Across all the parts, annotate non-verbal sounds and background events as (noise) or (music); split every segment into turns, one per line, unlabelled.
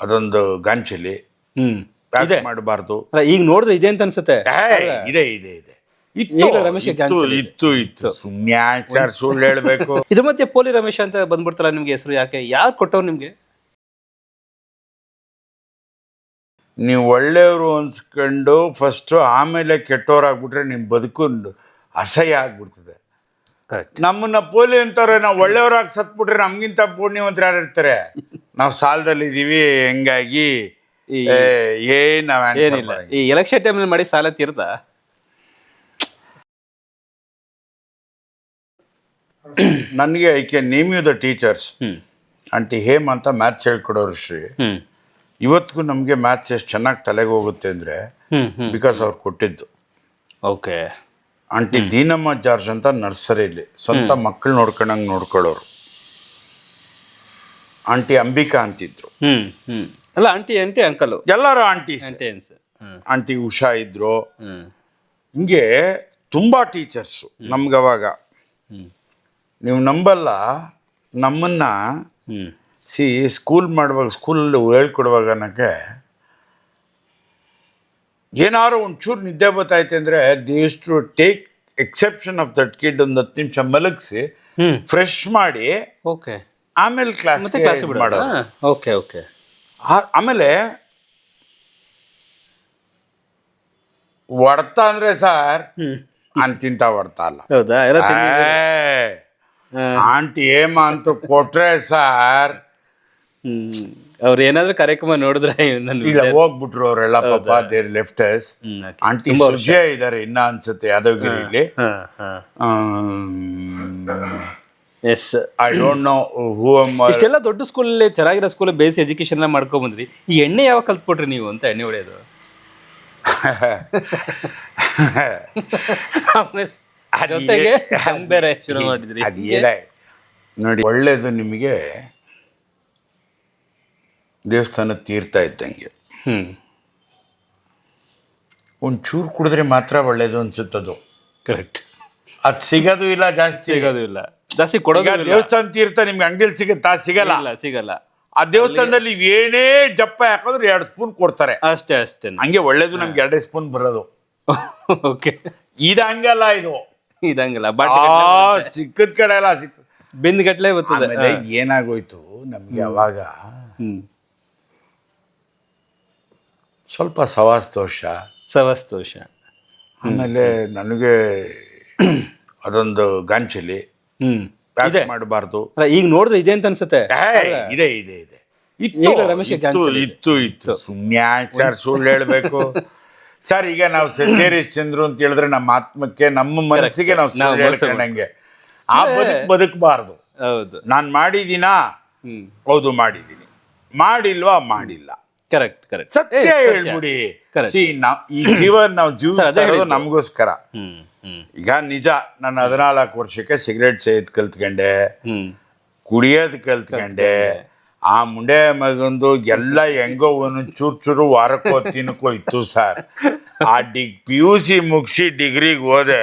ಅದೊಂದು ಗಾಂಚಲಿ.
ಇದೆ.
ಮಾಡಬಾರ್ದು.
ಈಗ ನೋಡಿದ್ರೆ ಇದೆ ಅಂತ ಅನ್ಸುತ್ತೆ.
ಇದೆ ಇದೆ ಇದೆ. ಇತ್ತು. ಇತ್ತು ಇತ್ತು ಸರ್ ಸುಳ್ಳು ಹೇಳ್ಬೇಕು? (laughs)
ಇದ್ರ ಮಧ್ಯೆ ಪೋಲಿ ರಮೇಶ್ ಅಂತ ಬಂದ್ಬಿಡ್ತಲ್ಲ ನಿಮ್ಗೆ ಹೆಸರು ಯಾಕೆ? ಯಾರು ಕೊಟ್ಟವ್ರು ನಿಮ್ಗೆ?
ನೀವು ಒಳ್ಳೆಯವರು ಅನ್ಸ್ಕೊಂಡು ಫಸ್ಟು ಆಮೇಲೆ ಕೆಟ್ಟವ್ರಾಗ್ಬಿಟ್ರೆ ನಿಮ್ಮ ಬದುಕು ಅಸಹ್ಯ ಆಗ್ಬಿಡ್ತದೆ. ನಮ್ಮನ್ನ ಪೋಲಿ ಅಂತಾರೆ ನಾವು ಒಳ್ಳೆಯವ್ರಾಗಿ ಸತ್ಬಿಟ್ರೆ ನಮ್ಗಿಂತ ಪುಣ್ಯವಂತರು ಯಾರು ಇರ್ತಾರೆ? ನಾವು ಸಾಲದಲ್ಲಿ ಇದೀವಿ ಹೆಂಗಾಗಿ ಏನ್ ನಾವ್
ಏನಿಲ್ಲ. ಈ ಎಲೆಕ್ಷನ್ ಟೈಮ್ ಮಾಡಿ ಸಾಲ ತೀರ್ತಾ
ನನಗೆ I can name you the teachers aunty ಹೇಮ್ ಅಂತ ಮ್ಯಾಥ್ಸ್ ಹೇಳ್ಕೊಡೋರು ಶ್ರೀ. ಇವತ್ತಿಗೂ ನಮಗೆ ಮ್ಯಾಥ್ಸ್ ಎಷ್ಟು ಚೆನ್ನಾಗಿ ತಲೆಗೆ ಹೋಗುತ್ತೆ ಅಂದರೆ ಬಿಕಾಸ್ ಅವ್ರು ಕೊಟ್ಟಿದ್ದು.
ಓಕೆ
ಆಂಟಿ ದೀನಮ್ಮ ಜಾರ್ಜ್ ಅಂತ ನರ್ಸರಿಲಿ ಸ್ವಂತ ಮಕ್ಕಳು ನೋಡ್ಕೊಂಡಂಗೆ ನೋಡ್ಕೊಳ್ಳೋರು. ಆಂಟಿ ಅಂಬಿಕಾ ಅಂತಿದ್ರು.
ಹ್ಮ್ ಹ್ಮ್. ಅಲ್ಲ ಆಂಟಿ ಆಂಟಿ ಅಂಕಲು.
ಎಲ್ಲರೂ ಆಂಟೀಸ್.
ಆಂಟಿ
ಆಂಟಿ ಉಷಾ ಇದ್ರು. ಹಿಂಗೆ ತುಂಬ ಟೀಚರ್ಸು ನಮ್ಗೆ ಅವಾಗ
ಹ್ಮ್.
ನೀವು ನಂಬಲ್ಲ ನಮ್ಮನ್ನ ಸಿ ಸ್ಕೂಲ್ ಮಾಡುವಾಗ ಸ್ಕೂಲಲ್ಲಿ ಹೇಳ್ಕೊಡುವಾಗ ನನಗೆ ಏನಾದ್ರು ಒಂಚೂರು ನಿದ್ದೆ ಬರ್ತೈತೆ ಅಂದರೆ this to take exception of that kid ಒಂದು ಹತ್ತು ನಿಮಿಷ ಮಲಗಿಸಿ ಫ್ರೆಶ್ ಮಾಡಿ
ಓಕೆ.
ಆಮೇಲೆ ಕ್ಲಾಸ್
ಮತ್ತೆ ಕ್ಲಾಸ್
ಮಾಡೋದು
ಓಕೆ ಓಕೆ.
ಆಮೇಲೆ ಒಡ್ತ ಅಂದ್ರೆ ಸರ್ ಅಂತಿಂತ ಒಡ್ತ ಅಲ್ಲ.
ಹೌದಾ?
ಆಂಟಿ ಏಮ ಅಂತ ಕೊಟ್ರೆ ಸರ್
ಹ್ಮ್. ಅವ್ರು ಏನಾದ್ರೂ ಕಾರ್ಯಕ್ರಮ ನೋಡಿದ್ರೆ
ಇಲ್ಲ ಹೋಗ್ಬಿಟ್ರು ಅವರೆಲ್ಲ ಪಾಪ ದೇರ್ ಲೆಫ್ಟರ್ಸ್. ಆಂಟಿ ಸುಜಯ ಇದಾರೆ ಇನ್ನ ಅನ್ಸುತ್ತೆ
ಯಾದವಗಿರಿಲಿ yes
I don't know who
ಇಷ್ಟೆಲ್ಲ ದೊಡ್ಡ ಸ್ಕೂಲಲ್ಲಿ ಚೆನ್ನಾಗಿರೋ ಸ್ಕೂಲ್ ಬೇಸ್ ಎಜುಕೇಶನ್ ಎಲ್ಲ ಮಾಡ್ಕೊಂಡ್ ಬಂದ್ರಿ. ಈ ಎಣ್ಣೆ ಯಾವಾಗ ಕಲ್ತ್ಬಿಟ್ರಿ ನೀವು ಅಂತ ಎಣ್ಣೆ ಹೊಡೆಯೋದು? ಜೊತೆಗೆ ಬೇರೆ ಶುರು ಮಾಡಿದ್ರಿ.
ನೋಡಿ ಒಳ್ಳೇದು ನಿಮಗೆ ದೇವಸ್ಥಾನ ತೀರ್ಥ ಇದ್ದಂಗೆ.
ಒಂದು
ಒಂಚೂರು ಕುಡಿದ್ರೆ ಮಾತ್ರ ಒಳ್ಳೇದು ಅನ್ಸುತ್ತದು
ಕರೆಕ್ಟ್
ಅದು ಸಿಗೋದು ಇಲ್ಲ ಜಾಸ್ತಿ
ಸಿಗೋದು ಇಲ್ಲ. ಜಾಸ್ತಿ ಕೊಡೋದು
ದೇವಸ್ಥಾನ ತೀರ್ಥ ನಿಮ್ಗೆ ಅಂಗಡಿಯಲ್ಲಿ ಸಿಗುತ್ತಾ ಸಿಗಲ್ಲ.
ಇಲ್ಲ ಸಿಗಲ್ಲ.
ಆ ದೇವಸ್ಥಾನದಲ್ಲಿ ಏನೇ ಜಪ್ಪ ಹಾಕಿದ್ರೆ ಎರಡು ಸ್ಪೂನ್ ಕೊಡ್ತಾರೆ.
ಅಷ್ಟೇ ಅಷ್ಟೇ.
ಹಂಗೆ ಒಳ್ಳೇದು ನಮ್ಗೆ ಎರಡೇ ಸ್ಪೂನ್ ಬರೋದು. (laughs)
ಓಕೆ
ಇದು ಹಂಗಲ್ಲ ಇದು.
ಇದಂಗಲ್ಲ ಬಟ್
ಸಿಕ್ಕದ ಕಡೆ ಎಲ್ಲ ಸಿಕ್ಕ
ಬೆಂದ್ಗಟ್ಲೆ ಬರ್ತದೆ.
ಏನಾಗೋಯ್ತು ನಮ್ಗೆ ಅವಾಗ ಸ್ವಲ್ಪ ಸವಾಸ್ ದೋಷ
ಸವಸ್ತೋಷ
ಆಮೇಲೆ ನನಗೆ ಅದೊಂದು ಗಾಂಚಲಿ.
ಇದೆ.
ಮಾಡಬಾರ್ದು.
ಈಗ ನೋಡಿದ್ರೆ ಇದೆ ಅಂತ ಅನ್ಸುತ್ತೆ.
ಇದೆ ಇದೆ ಇದೆ. ಇತ್ತು. ಇತ್ತು. ಇತ್ತು ಸುಳ್ಳು ಹೇಳ್ಬೇಕು. (laughs) ಸರ್ ಈಗ ನಾವು ಸತ್ಯರೀಶ್ ಚಂದ್ರು ಅಂತ ಹೇಳಿದ್ರೆ ನಮ್ಮ ಆತ್ಮಕ್ಕೆ ನಮ್ಮ ಮನಸ್ಸಿಗೆ ನಾವು ಹೇಳ್ಕೊಂಡಂಗೆ ಆ ಬದುಕು ಬದುಕಬಾರ್ದು.
ಹೌದು.
ನಾನು ಮಾಡಿದ್ದೀನಾ?
ಹ್ಮ್.
ಹೌದು ಮಾಡಿದ್ದೀನಿ. ಮಾಡಿಲ್ವಾ? ಮಾಡಿಲ್ಲ.
ಕರೆಕ್ಟ್ ಕರೆಕ್ಟ್
ಸತ್ಯ ಹೇಳ್ಬಿಡಿ.
Correct.
ಸಿ ನಾವು ಈ ಜೀವನ ನಾವು ಜೀವಿಸ್ತಾ ನಮಗೋಸ್ಕರ. ಈಗ ನಿಜ ನಾನು ಹದಿನಾಲ್ಕು ವರ್ಷಕ್ಕೆ ಸಿಗರೇಟ್ ಸೇದ್ ಕಲ್ತ್ಕೊಂಡೆ. ಕುಡಿಯೋದ್ ಕಲ್ತ್ಕೊಂಡೆ. ಆ ಮುಂಡೆ ಮಗಂದು ಎಲ್ಲ ಹೆಂಗೋ ಒಂದು ಚೂರು ಚೂರು ವಾರಕ್ಕೋ ತಿನ್ನಕ್ಕೋ ಇತ್ತು ಸರ್. ಆ ಡಿಗ್ ಪಿ ಯು ಸಿ ಮುಗಿಸಿ ಡಿಗ್ರಿಗೆ ಹೋದೆ.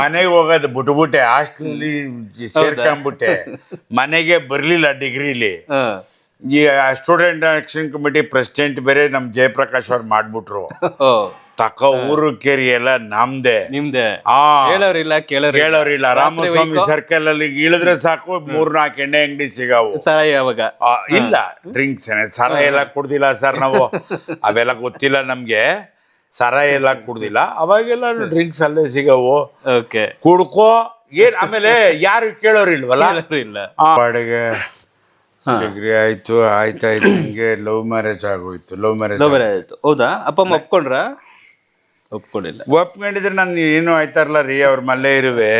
ಮನೆಗೆ ಹೋಗೋದು ಬಿಟ್ಬಿಟ್ಟೆ ಹಾಸ್ಟೆಲ್ ಸೇರ್ಕೊಂಡ್ಬಿಟ್ಟೆ ಮನೆಗೆ ಬರಲಿಲ್ಲ ಡಿಗ್ರಿಲಿ. ಈ ಸ್ಟೂಡೆಂಟ್ ಆಕ್ಷನ್ ಕಮಿಟಿ ಪ್ರೆಸಿಡೆಂಟ್ ಬೇರೆ ನಮ್ಮ ಜಯಪ್ರಕಾಶ್ ಅವ್ರು ಮಾಡ್ಬಿಟ್ರು.
ತಕ್ಕ
ತಕ ಊರು ಕೇರಿ ಎಲ್ಲ ನಮ್ದೆ.
ನಿಮ್ದೆ.
ಆ.
ಹೇಳೋರಿಲ್ಲ ಕೇಳೋರು
ಕೇಳೋರಿಲ್ಲ. ರಾಮಸ್ವಾಮಿ ಸರ್ಕಲ್ ಅಲ್ಲಿ ಇಳಿದ್ರೆ ಸಾಕು ಮೂರ್ ನಾಲ್ಕು ಎಣ್ಣೆ ಅಂಗಡಿ ಸಿಗಾವು.
ಸರ ಯಾವಾಗ
ಇಲ್ಲ. ಡ್ರಿಂಕ್ಸ್ ಸರ ಎಲ್ಲ ಕುಡ್ದಿಲ್ಲ ಸರ್ ನಾವು. (laughs) ಅವೆಲ್ಲ ಗೊತ್ತಿಲ್ಲ ನಮ್ಗೆ. ಸರ ಎಲ್ಲ ಕುಡ್ದಿಲ್ಲ. ಅವಾಗೆಲ್ಲ ಡ್ರಿಂಕ್ಸ್ ಅಲ್ಲೇ ಸಿಗವು.
ಓಕೆ
ಕುಡ್ಕೋ. ಏನ್ ಆಮೇಲೆ ಯಾರು ಕೇಳೋರಿಲ್ವಲ್ಲ?
ಇಲ್ಲ
ಬಾಡಿಗೆ ಡಿಗ್ರಿ ಆಯ್ತು ಆಯ್ತಾಯ್ತು ಹಿಂಗೆ ಲವ್ ಮ್ಯಾರೇಜ್ ಆಗೋಯ್ತು ಲವ್ ಮ್ಯಾರೇಜ್
ಲವ್ ಆಯ್ತು. ಹೌದಾ? ಅಪ್ಪ ಅಮ್ಮ ಒಪ್ಕೊಂಡ್ರ? ಒಪ್ಕೊಂಡಿಲ್ಲ.
ಒಪ್ಕೊಂಡಿದ್ರೆ ನಾನು ಏನು ಆಯ್ತಾರಲ್ಲ ರೀ ಅವ್ರ ಮಲ್ಲೇ ಇರುವೆ.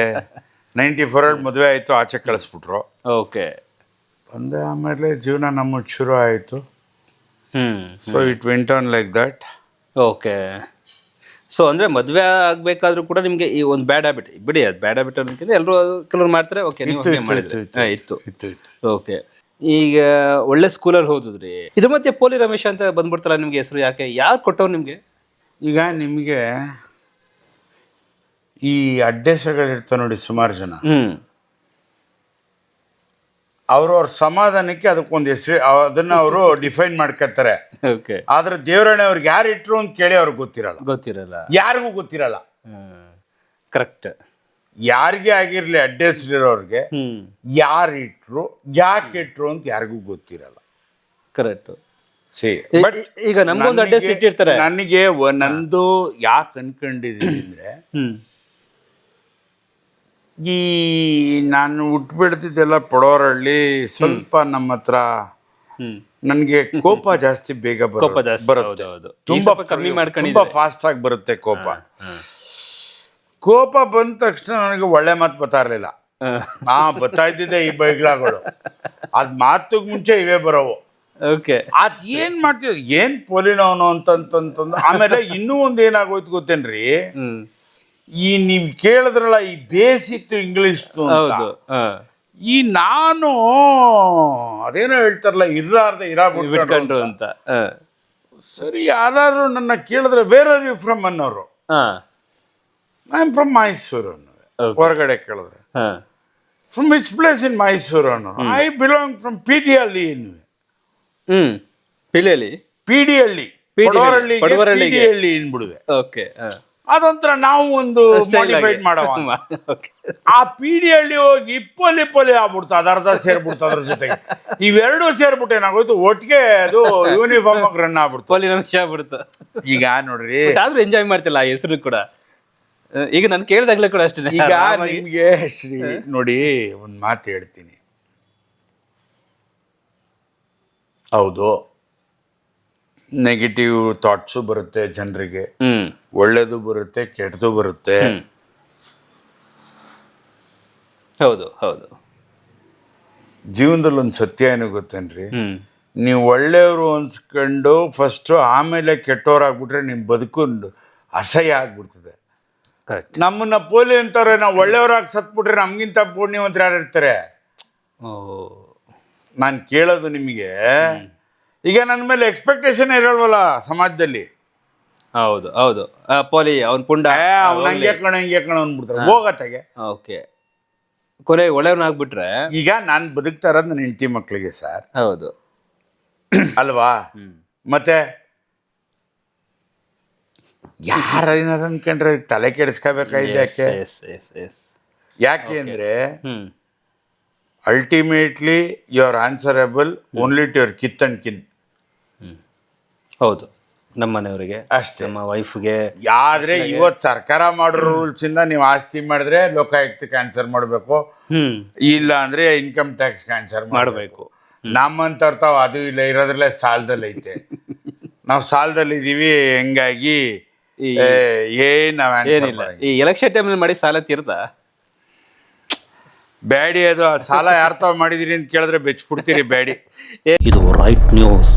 ನೈಂಟಿ ಫೋರ್ ಅಲ್ಲಿ ಮದುವೆ ಆಯ್ತು ಆಚೆ ಕಳಿಸ್ಬಿಟ್ರು.
ಓಕೆ.
ಬಂದೆ ಆಮೇಲೆ ಜೀವನ ನಮ್ಮ ಶುರು ಆಯಿತು.
ಹ್ಮ್
so it went on like that
okay. So ಅಂದ್ರೆ ಮದುವೆ ಆಗ್ಬೇಕಾದ್ರೂ ಕೂಡ ನಿಮಗೆ ಈ ಒಂದು ಬ್ಯಾಡ್ ಹ್ಯಾಬಿಟ್ ಬಿಡಿ ಅದು ಬ್ಯಾಡ್ ಹ್ಯಾಬಿಟ್ ಅನ್ನೋದಕ್ಕಿಂತ ಎಲ್ಲರೂ ಕೆಲವ್ರು ಮಾಡ್ತಾರೆ ಓಕೆ ನೀವು
ಇತ್ತು ಇತ್ತು.
ಓಕೆ. ಈಗ ಒಳ್ಳೆ ಸ್ಕೂಲಲ್ಲಿ ಓದಿದ್ರಿ? ಇದು ಮತ್ತೆ ಪೋಲಿ ರಮೇಶ್ ಅಂತ ಬಂದ್ಬಿಡ್ತಲ್ಲ ನಿಮ್ಗೆ ಹೆಸರು ಯಾಕೆ? ಯಾರು ಕೊಟ್ಟವ್ರು ನಿಮ್ಗೆ?
ಈಗ ನಿಮಗೆ ಈ ಅಡ್ಡೆಸಗಳಿರ್ತಾವೆ ನೋಡಿ ಸುಮಾರು ಜನ.
ಹ್ಮ್.
ಅವ್ರವ್ರ ಸಮಾಧಾನಕ್ಕೆ ಅದಕ್ಕೊಂದು ಹೆಸರು ಅದನ್ನ ಅವರು ಡಿಫೈನ್ (laughs) ಮಾಡ್ಕೊತಾರೆ.
ಓಕೆ
ಆದ್ರೆ ದೇವರಾಣಿ ಅವ್ರಿಗೆ ಯಾರು ಇಟ್ರು ಅಂತ ಕೇಳಿ ಅವ್ರಿಗೆ ಗೊತ್ತಿರಲ್ಲ.
ಗೊತ್ತಿರಲ್ಲ.
ಯಾರಿಗೂ ಗೊತ್ತಿರಲ್ಲ.
ಕರೆಕ್ಟ್
ಯಾರಿಗೆ ಆಗಿರ್ಲಿ ಅಡ್ರೆಸ್
ಇರೋರಿಗೆ
ಯಾರು ಇಟ್ರು ಯಾಕೆ ಇಟ್ರು ಅಂತ ಯಾರಿಗೂ ಗೊತ್ತಿರಲ್ಲ.
ಕರೆಕ್ಟ್
ಸಿ
ಈಗ ನಮ್ಗೊಂದು ಅಡ್ರೆಸ್ ಇಟ್ಟಿರ್ತಾರೆ.
ನನಗೆ ನಂದು ಯಾಕೆ ಅನ್ಕೊಂಡಿದ್ದೀನಿ ಅಂದ್ರೆ ಈ ನಾನು ಹುಟ್ಬಿಡ್ತಿದ್ದೆಲ್ಲ ಪಡೋರಳ್ಳಿ ಸ್ವಲ್ಪ ನಮ್ಮ ಹತ್ರ ನನಗೆ ಕೋಪ ಜಾಸ್ತಿ ಬೇಗ ಬರುತ್ತೆ. ತುಂಬಾ
ಕಮ್ಮಿ ಮಾಡ್ಕೊಂಡು
ತುಂಬಾ ಫಾಸ್ಟ್ ಆಗಿ ಬರುತ್ತೆ ಕೋಪ. ಕೋಪ ಬಂದ ತಕ್ಷಣ ನನಗೆ ಒಳ್ಳೆ ಮಾತು ಬರ್ತಾ ಇರಲಿಲ್ಲ. ಹಾ ಬರ್ತಾ ಇದ್ದಿದ್ದೆ ಈ ಬೈಗ್ಲಾಗಳು. ಅದ್ ಮಾತಿಗೆ ಮುಂಚೆ ಇವೇ ಬರೋವು.
ಓಕೆ
ಅದ್ ಏನ್ ಮಾಡ್ತೀವಿ ಏನ್ ಪೋಲಿನವನು ಅಂತಂತಂತಂದು ಆಮೇಲೆ ಇನ್ನೂ ಒಂದ್ ಏನಾಗೋಯ್ತು ಗೊತ್ತೇನ್ರಿ? ಈ ನೀವ್ ಕೇಳಿದ್ರಲ್ಲ ಈ ಬೇಸಿತ್ತು ಇಂಗ್ಲಿಷ್ ಈ ನಾನು ಅದೇನೋ ಹೇಳ್ತಾರಲ್ಲ ಇರ್ಲಾರ್ದೆ
ಇರಾಬಿಟ್ಕೊಂಡ್ರು ಅಂತ
ಸರಿ ಯಾರು ನನ್ನ ಕೇಳಿದ್ರೆ ವೇರ್ ಆರ್ ಯು ಫ್ರಮ್ ಅನ್ನೋರು.
ಹಾ.
I am from Mysuru. ಹೊರಗಡೆ ಕೇಳಿದ್ರೆ. From which place in Mysuru ಅನ್ನೋ I belong from P D Halli ಇನ್ನು
ಹ್ಮ್. ಪಿಲಿಯಲ್ಲಿ
P D Halli
PD
Padavarahalli
ಪಡವರಳ್ಳಿಗೆ.
P D Halli ಇನ್ಬಿಡುವೆ
ಓಕೆ
ಅದೊಂತರ ನಾವು ಒಂದು ಮಾಡಿಫೈಡ್ ಮಾಡವ ಆ ಪಿ ಡಿ ಹಳ್ಳಿ ಹೋಗಿ ಇಪ್ಪಲ್ಲಿ ಇಪ್ಪಲ್ಲಿ ಆಗ್ಬಿಡ್ತು ಅದರ್ಧ ಸೇರ್ಬಿಡ್ತು ಅದ್ರ ಜೊತೆಗೆ. ಇವೆರಡು ಸೇರ್ಬಿಟ್ಟು ಏನಾಗೋಯ್ತು ಒಟ್ಟಿಗೆ ಅದು ಯೂನಿಫಾರ್ಮ್ ರನ್ ಆಗ್ಬಿಡ್ತು.
ಪೋಲಿ ನಮಿಷ ಆಗ್ಬಿಡ್ತು.
ಈಗ ನೋಡ್ರಿ.
ಆದ್ರೂ ಎಂಜಾಯ್ ಮಾಡ್ತಿಲ್ಲ ಆ ಹೆಸರು ಕೂಡ. ಈಗ ನಾನು ಕೇಳಿದಾಗ್ಲೇ ಕೂಡ ಅಷ್ಟೇ.
ಈಗ ನಿಮಗೆ ಶ್ರೀ ನೋಡಿ ಒಂದು ಮಾತು ಹೇಳ್ತೀನಿ. ಹೌದು. ನೆಗೆಟಿವ್ ಥಾಟ್ಸು ಬರುತ್ತೆ ಜನರಿಗೆ. ಒಳ್ಳೇದು ಬರುತ್ತೆ ಕೆಟ್ಟದು ಬರುತ್ತೆ.
ಹೌದು ಹೌದು.
ಜೀವನದಲ್ಲಿ ಒಂದು ಸತ್ಯ ಏನು ಗೊತ್ತೇನ್ರಿ? ನೀವು ಒಳ್ಳೆಯವರು ಅನ್ಸ್ಕೊಂಡು ಫಸ್ಟು ಆಮೇಲೆ ಕೆಟ್ಟವ್ರಾಗ್ಬಿಟ್ರೆ ನಿಮ್ಮ ಬದುಕೊಂಡು ಅಸಹ್ಯ ಆಗ್ಬಿಡ್ತದೆ. ನಮ್ಮನ್ನ ಪೋಲಿ ಅಂತಾರೆ ನಾವು ಒಳ್ಳೆಯವರಾಗಿ ಸತ್ಬಿಟ್ರೆ ನಮ್ಗಿಂತ ಪುಣ್ಯವಂತರು ಯಾರು ಇರ್ತಾರೆ?
ಓ.
ನಾನು ಕೇಳೋದು ನಿಮಗೆ ಈಗ ನನ್ನ ಮೇಲೆ ಎಕ್ಸ್ಪೆಕ್ಟೇಷನ್ ಇರಲ್ವಲ್ಲ ಸಮಾಜದಲ್ಲಿ?
ಹೌದು ಹೌದು. ಪೋಲಿ ಅವ್ನ ಪುಂಡ.
ಅವ್ನು ಹಂಗೆ ಕಣ ಹಿಂಗೆ ಕಣ ಅಂದ್ಬಿಡ್ತಾರೆ. ಹೋಗತ್ತಾಗೆ
ಓಕೆ. ಕೊನೆ ಒಳ್ಳೆಯವ್ರನ್ನಾಗ್ಬಿಟ್ರೆ
ಈಗ ನಾನು ಬದುಕ್ತಾ ಇರೋದು ನನ್ನ ಹೆಂಡತಿ ಮಕ್ಕಳಿಗೆ ಸರ್.
ಹೌದು.
ಅಲ್ವಾ? ಮತ್ತೆ? ಯಾರೇನಾರು ಅನ್ಕೊಂಡ್ರೆ ತಲೆ ಕೆಡಿಸ್ಕೋಬೇಕಾಯ್ತು ಯಾಕೆ
ಎಸ್ ಎಸ್ ಎಸ್
ಯಾಕೆ ಅಂದ್ರೆ ultimately you are answerable only to your kith and kin
ಹೌದು. ನಮ್ಮ ಮನೆಯವರಿಗೆ
ಅಷ್ಟೇ.
ನಮ್ಮ ವೈಫ್ಗೆ
ಆದ್ರೆ ಇವತ್ತು ಸರ್ಕಾರ ಮಾಡೋ ರೂಲ್ಸ್ ಇಂದ ನೀವು ಆಸ್ತಿ ಮಾಡಿದ್ರೆ ಲೋಕಾಯುಕ್ತಕ್ಕೆ ಆನ್ಸರ್ ಮಾಡಬೇಕು. ಇಲ್ಲ ಅಂದ್ರೆ ಇನ್ಕಮ್ ಟ್ಯಾಕ್ಸ್ ಆನ್ಸರ್
ಮಾಡಬೇಕು.
ನಮ್ಮಂತವ್ರು ತಾವು ಅದು ಇಲ್ಲ ಇರೋದ್ರಲ್ಲೇ ಸಾಲದಲ್ಲಿ ಐತೆ (laughs) ನಾವು ಸಾಲದಲ್ಲಿ ಇದೀವಿ ಹೆಂಗಾಗಿ
ಈ-
ಏ, ಏನ್ ನಾವ್
ಏನಿಲ್ಲ. ಈ ಎಲೆಕ್ಷನ್ ಟೈಮ್ ಮಾಡಿ ಸಾಲ ತೀರ್ದ?
ಬ್ಯಾಡಿ ಅದು ಆ ಸಾಲ ಯಾರ್ ತಾವ್ ಮಾಡಿದಿರಿ ಅಂತ ಕೇಳಿದ್ರೆ ಬೆಚ್ಬಿಡ್ತೀರಿ ಬ್ಯಾಡಿ.
ಇದು ರೈಟ್ ನ್ಯೂಸ್